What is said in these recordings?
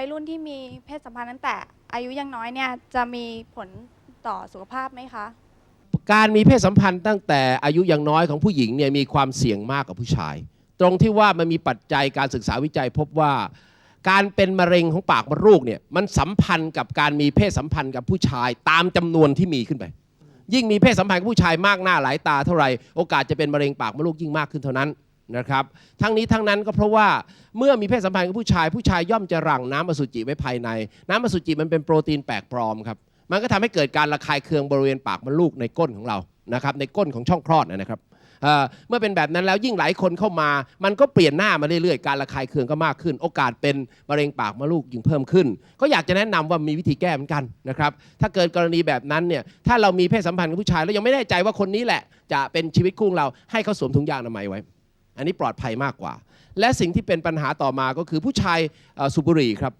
วัยรุ่นที่มีเพศสัมพันธ์ตั้งแต่ อายุยังน้อยเนี่ยจะมีผลต่อสุขภาพไหมคะ การมีเพศสัมพันธ์ตั้งแต่อายุยังน้อยของผู้หญิงเนี่ยมีความเสี่ยงมากกว่าผู้ชาย ตรงที่ว่ามันมีปัจจัยการศึกษาวิจัยพบว่าการเป็นมะเร็งของปากมดลูกเนี่ยมันสัมพันธ์กับการมีเพศสัมพันธ์กับผู้ชายตามจำนวนที่มีขึ้นไป ยิ่งมีเพศสัมพันธ์กับผู้ชายมากหน้าหลายตาเท่าไหร่โอกาสจะเป็นมะเร็งปากมดลูกยิ่งมากขึ้นเท่านั้น นะครับ ทั้งนี้ทั้งนั้นก็เพราะว่าเมื่อมีเพศสัมพันธ์กับผู้ชาย ผู้ชายย่อมจะหลั่งน้ำอสุจิไว้ภายใน น้ำอสุจิมันเป็นโปรตีนแปลกปลอมครับมันก็ทำให้เกิดการระคายเคืองบริเวณปากมดลูกในก้นของเรานะครับในก้นของช่องคลอดนะครับเมื่อเป็นแบบนั้นแล้วยิ่งหลายคนเข้ามา มันก็เปลี่ยนหน้ามาเรื่อยๆ การระคายเคืองก็มากขึ้น โอกาสเป็นมะเร็งปากมดลูกยิ่งเพิ่มขึ้น ก็อยากจะแนะนำว่ามีวิธีแก้เหมือนกันนะครับถ้าเกิดกรณีแบบนั้นเนี่ยถ้าเรามีเพศสัมพันธ์กับผู้ชายแล้วยังไม่แน่ใจว่าคนนี้แหละ จะเป็นชีวิตคู่เราให้เขาสวมถุงยางอนามัยไว้ อันนี้ปลอดภัยมากกว่า และสิ่งที่เป็นปัญหาต่อมาก็คือผู้ชายสูบบุหรี่ครับ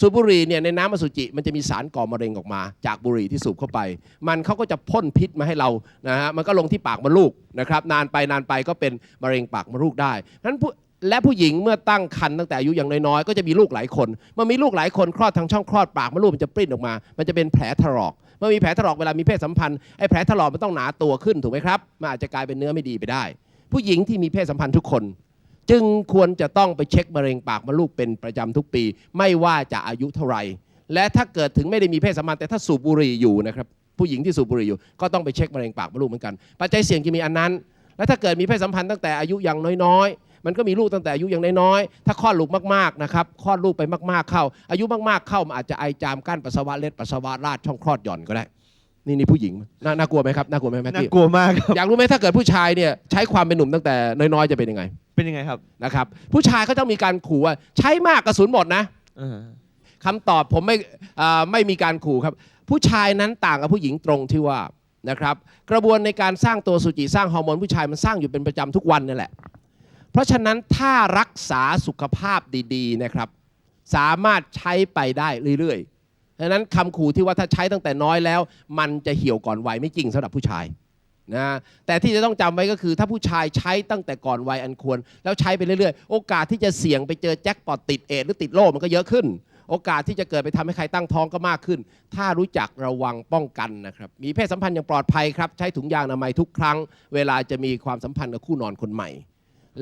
สูบบุหรี่เนี่ยในน้ำอสุจิมันจะมีสารก่อมะเร็งออกมา จากบุหรี่ที่สูบเข้าไป มันเขาก็จะพ่นพิษมาให้เรานะฮะมันก็ลงที่ปากมดลูกนะครับนานไปนานไปก็เป็นมะเร็งปากมดลูกได้เพราะฉะนั้นและผู้หญิงเมื่อตั้งครรภ์ตั้งแต่อายุอย่างน้อยๆ ก็จะมีลูกหลายคนเมื่อมีลูกหลายคนคลอดทางช่องคลอดปากมดลูกมันจะปริ้นออกมา มันจะเป็นแผลถลอกเมื่อมีแผลถลอกเวลามีเพศสัมพันธ์ไอ้แผลถลอกมันต้องหนาตัวขึ้นถูกไหมครับมันอาจจะกลายเป็นเนื้อไม่ดีไปได้ ผู้หญิงที่มีเพศสัมพันธ์ทุกคน จึงควรจะต้องไปเช็คมะเร็งปากมดลูกเป็นประจำทุกปี ไม่ว่าจะอายุเท่าไหร่และถ้าเกิดถึงไม่ได้มีเพศสัมพันธ์แต่ถ้าสูบบุหรี่อยู่นะครับผู้หญิงที่สูบบุหรี่อยู่ก็ต้องไปเช็คมะเร็งปากมดลูกเหมือนกัน ปัจจัยเสี่ยงจะมีอันนั้น และถ้าเกิดมีเพศสัมพันธ์ตั้งแต่อายุยังน้อยๆ มันก็มีลูกตั้งแต่อายุยังน้อยๆ ถ้าคลอดลูกมากๆนะครับคลอดลูกไปมากๆเข้า อายุมากๆเข้ามันอาจจะไอจามกั้นปัสสาวะเล็ดปัสสาวะราดช่องคลอดหย่อนก็ได้ นี่นี่ผู้หญิงน่าน่ากลัวไหมครับน่ากลัวไหมแม็กน่ากี้กลัวมากครับ อยากรู้ไหมถ้าเกิดผู้ชายเนี่ยใช้ความเป็นหนุ่มตั้งแต่น้อยๆจะเป็นยังไงเป็นยังไงครับนะครับผู้ชายเขาต้องมีการขู่ว่าใช้มากกระสุนหมดนะเออคำตอบผมไม่อ่าไม่มีการขู่ครับ ผู้ชายนั้นต่างกับผู้หญิงตรงที่ว่านะครับ กระบวนในการสร้างตัวสุจิสร้างฮอร์โมนผู้ชายมันสร้างอยู่เป็นประจำทุกวันนั่นแหละ เพราะฉะนั้นถ้ารักษาสุขภาพดีๆนะครับ สามารถใช้ไปได้เรื่อยๆ ดังนั้นคำขู่ที่ว่าถ้าใช้ตั้งแต่น้อยแล้ว มันจะเหี่ยวก่อนวัยไม่จริงสำหรับผู้ชายนะแต่ที่จะต้องจำไว้ก็คือ ถ้าผู้ชายใช้ตั้งแต่ก่อนวัยอันควร แล้วใช้ไปเรื่อยๆ โอกาสที่จะเสี่ยงไปเจอแจ็คพอตติดเอดส์หรือติดโรคมันก็เยอะขึ้น โอกาสที่จะเกิดไปทำให้ใครตั้งท้องก็มากขึ้น ถ้ารู้จักระวังป้องกันนะครับมีเพศสัมพันธ์อย่างปลอดภัยครับใช้ถุงยางอนามัยทุกครั้ง เวลาจะมีความสัมพันธ์กับคู่นอนคนใหม่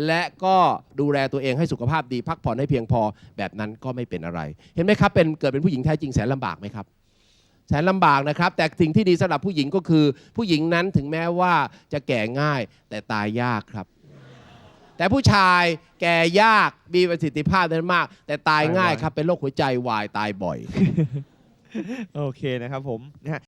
และก็ดูแลตัวเองให้สุขภาพดีพักผ่อนให้เพียงพอแบบนั้นก็ไม่เป็นอะไร เห็นไหมครับเป็นเกิดเป็นผู้หญิงแท้จริงแสนลำบากไหมครับแสนลำบากนะครับ แต่สิ่งที่ดีสำหรับผู้หญิงก็คือ ผู้หญิงนั้นถึงแม้ว่าจะแก่ง่ายแต่ตายยากครับ แต่ผู้ชายแก่ยากมีประสิทธิภาพนั้นมาก แต่ตายง่ายครับเป็นโรคหัวใจวายตายบ่อย โอเคนะครับผมนะฮะ